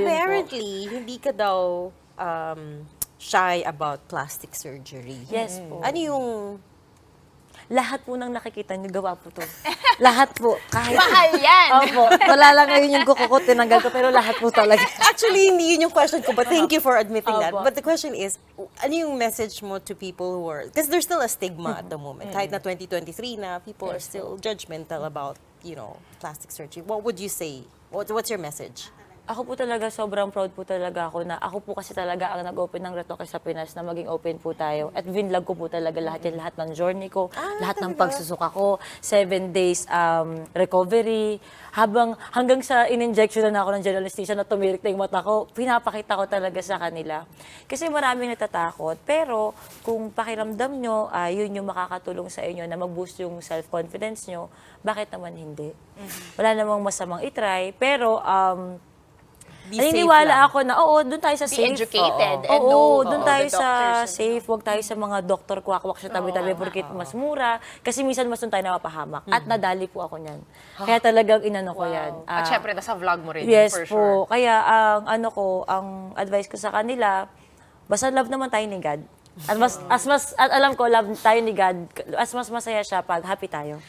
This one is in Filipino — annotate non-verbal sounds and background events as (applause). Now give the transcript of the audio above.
yun po. apparently, hindi ka daw um, shy about plastic surgery. Yes po. Ano yung... Lahat po nang nakikita niyo, gawa po to. (laughs) lahat po. Kahit, Mahal yan. Opo. Wala lang ngayon yung kuko ko, tinanggal ko, pero lahat po talaga. (laughs) Actually, hindi yun yung question ko, but thank you for admitting that. Opo. But the question is, ano yung message mo to people who are... Because there's still a stigma at the moment. Kahit na 2023 na, people are still judgmental about, you know, plastic surgery. What would you say? What, what's your message? Ako po talaga, sobrang proud po talaga ako na ako po kasi talaga ang nag-open ng Retoke sa Pinas na maging open po tayo. At vinlog ko po talaga lahat yan, lahat ng journey ko, lahat ng pagsusuka ko, seven days um, recovery, habang hanggang sa in-injection na ako ng general anesthesia na tumirik na yung mata ko, pinapakita ko talaga sa kanila. Kasi maraming natatakot, pero kung pakiramdam nyo, ah, yun yung makakatulong sa inyo na mag-boost yung self-confidence nyo, bakit naman hindi? Wala namang masamang itry, pero um, Be Naniniwala ako na, oo, doon tayo sa Be safe. educated Oo, and oo, know, doon oo, tayo the sa doctors and safe. Huwag tayo sa mga doktor kwak-kwak sa tabi-tabi porkit mas mura. Kasi minsan mas doon tayo napapahamak. At nadali po ako niyan. Kaya talagang inano ko yan. At Ah, syempre, nasa vlog mo rin, Yes for po. sure. Kaya ang ano ko, ang advice ko sa kanila, basta love naman tayo ni God. At mas, as mas, at alam ko, love tayo ni God, as mas masaya siya pag happy tayo.